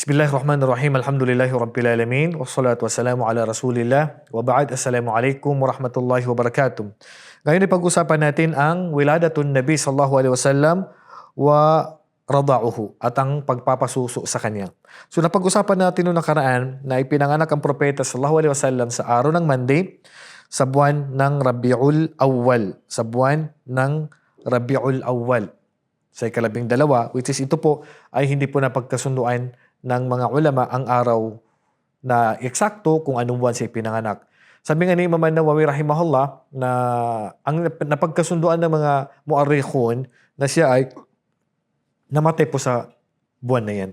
Bismillahirrahmanirrahim. Alhamdulillahi Rabbil Alamin. Wassalatu wassalamu ala Rasulillah. Wa ba'd. Assalamualaikum warahmatullahi wabarakatuh. Ngayon ay pag-usapan natin ang wiladatun Nabi sallallahu alaihi wasallam wa rada'uhu at ang pagpapasuso sa kanya. So napag-usapan natin noong nakaraan na ipinanganak ang propeta sallallahu alaihi wasallam sa araw ng Monday sa buwan ng Rabiul Awwal. Sa buwan ng Rabiul Awwal. Sa ikalabing dalawa, which is ito po ay hindi po napagkasunduan ng mga ulama ang araw na eksakto kung anong buwan siya pinanganak. Sabi nga ni Imam Nawawi rahimahullah na ang napagkasunduan ng mga muarikhun na siya ay namatay po sa buwan na yan.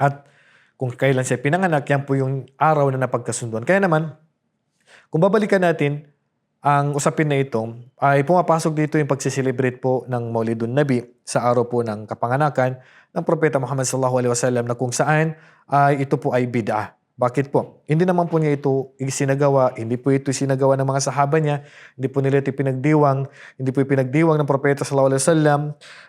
At kung kailan siya pinanganak, yan po yung araw na napagkasunduan. Kaya naman, kung babalikan natin, ang usapin na ito ay pumapasok dito yung pagsiselebrate po ng Maulidun Nabi sa araw po ng kapanganakan ng Propeta Muhammad sallallahu alaihi wasallam na kung saan ay ito po ay bid'ah. Bakit po? Hindi naman po niya ito isinagawa, hindi po ito sinagawa ng mga sahaba niya, hindi po nila ito pinagdiwang, hindi po pinagdiwang ng Propeta sallallahu alaihi wasallam.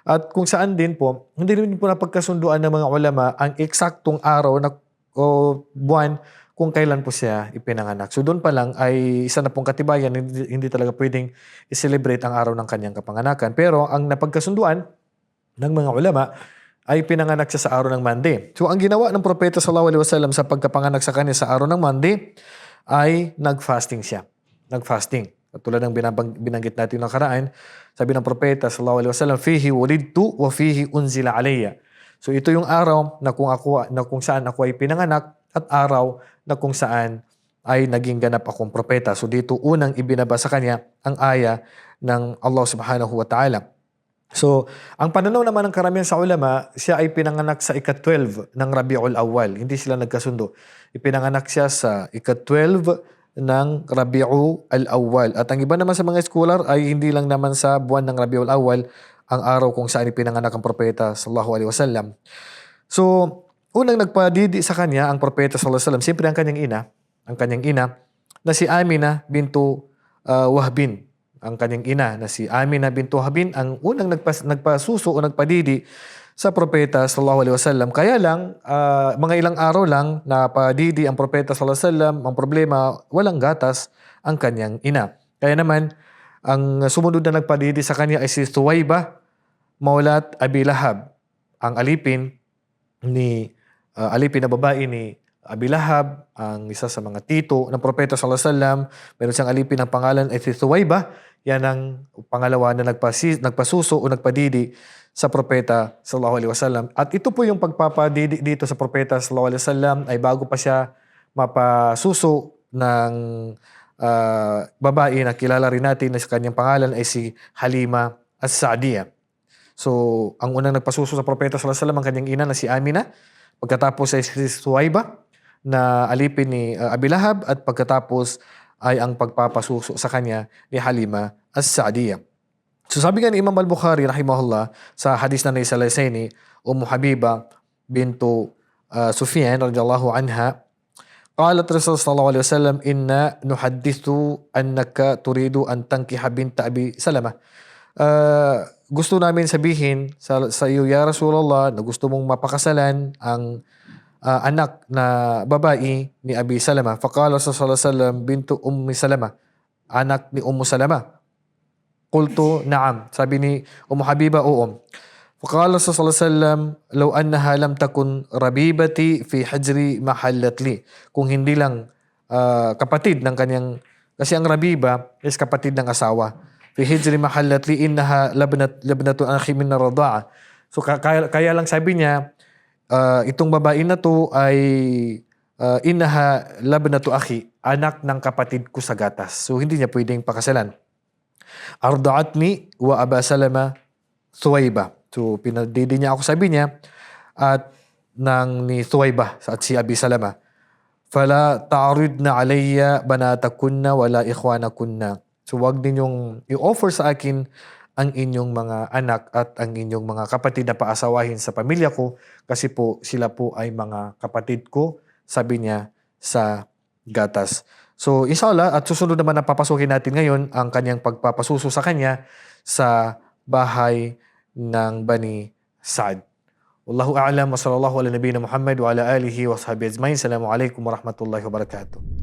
At kung saan din po, hindi rin po napagkasunduan ng mga ulama ang eksaktong araw na o buwan kung kailan po siya ipinanganak. So doon pa lang ay isa na pong katibayan, hindi, hindi talaga pwedeng i-celebrate ang araw ng kanyang kapanganakan. Pero ang napagkasunduan ng mga ulama ay pinanganak siya sa araw ng Monday. So ang ginawa ng propeta sallallahu alaihi wasallam sa pagkapanganak sa kanya sa araw ng Monday ay nag-fasting siya. Nag-fasting. At tulad ng binabang, binanggit natin ng karaan, sabi ng propeta sallallahu alaihi wasallam, "Fihi wulidtu wa fihi unzila alayya." So ito yung araw na kung ako na kung saan ako ay pinanganak at araw na kung saan ay naging ganap akong propeta. So dito unang ibinaba sa kanya ang aya ng Allah subhanahu wa ta'ala. So, ang pananaw naman ng karamihan sa ulama, siya ay pinanganak sa ika-12 ng Rabiul Awal. Hindi sila nagkasundo. Ipinanganak siya sa ika-12 ng Rabiul Awal. At ang iba naman sa mga scholar ay hindi lang naman sa buwan ng Rabiul Awal ang araw kung saan ipinanganak ang propeta sallallahu alaihi wasallam. So, unang nagpadidi sa kanya ang propeta sallallahu alaihi wasallam, siyempre ang kanyang ina, ang kanyang ina na si Amina bintu uh, Wahbin ang kanyang ina na si Amina bintu Habin ang unang nagpas, nagpasuso o nagpadidi sa propeta sallallahu alaihi wasallam. Kaya lang uh, mga ilang araw lang na padidi ang propeta sallallahu alaihi wasallam, ang problema walang gatas ang kanyang ina. Kaya naman ang sumunod na nagpadidi sa kanya ay si Suwayba Maulat Abi Lahab, ang alipin ni uh, alipin na babae ni Abi Lahab, ang isa sa mga tito ng propeta sallallahu alaihi wasallam. Meron siyang alipin ng pangalan ay si Suwayba. Yan ang pangalawa na nagpasi, nagpasuso o nagpadidi sa propeta sallallahu alaihi wasallam. At ito po yung pagpapadidi dito sa propeta sallallahu alaihi wasallam ay bago pa siya mapasuso ng uh, babae na kilala rin natin na sa kanyang pangalan ay si Halima as-Saadiyah. So, ang unang nagpasuso sa propeta sallallahu alaihi wasallam ang kanyang ina na si Amina. Pagkatapos ay si Suwaiba na alipin ni uh, Abilahab at pagkatapos ay ang pagpapasuso sa kanya ni Halima as-Saadiyah. So sabi nga ni Imam al-Bukhari rahimahullah sa hadis na naisalaysay ni Ummu Habiba bintu uh, Sufyan radiyallahu anha قالت رسول صلى الله عليه وسلم إنا نحدث أنك تريد أن تنكح بنت أبي سلمة uh, gusto namin sabihin sa, sa iyo, Ya Rasulullah, na gusto mong mapakasalan ang uh, anak na babae ni Abi Salama. Faqala alaihi wasallam bintu Ummi Salama, anak ni Ummu Salama. Qultu na'am. Sabi ni Ummu Habiba, oo. Faqala alaihi wasallam, law annaha lam takun rabibati fi hajri mahallat li. Kung hindi lang uh, kapatid ng kanyang kasi ang rabiba is kapatid ng asawa. Fi hijri mahallat li innaha labnat labnatu akhi min radaa. So kaya, kaya lang sabi niya, uh, itong babae na to ay uh, inaha labnatu akhi, anak ng kapatid ko sa gatas. So hindi niya pwedeng pakasalan. Ardaatni wa Aba Salama Thuwayba. So pinadidi niya ako sabi niya at nang ni Thuwayba at si Abi Salama. Fala ta'ridna alayya banatakunna wala ikhwanakunna. So wag ninyong i-offer sa akin ang inyong mga anak at ang inyong mga kapatid na paasawahin sa pamilya ko kasi po sila po ay mga kapatid ko, sabi niya sa gatas. So inshallah at susunod naman na papasukin natin ngayon ang kanyang pagpapasuso sa kanya sa bahay ng Bani Saad. Wallahu a'lam wa sallallahu ala nabiyina Muhammad wa ala alihi wa sahbihi ajmain. Assalamualaikum warahmatullahi wabarakatuh.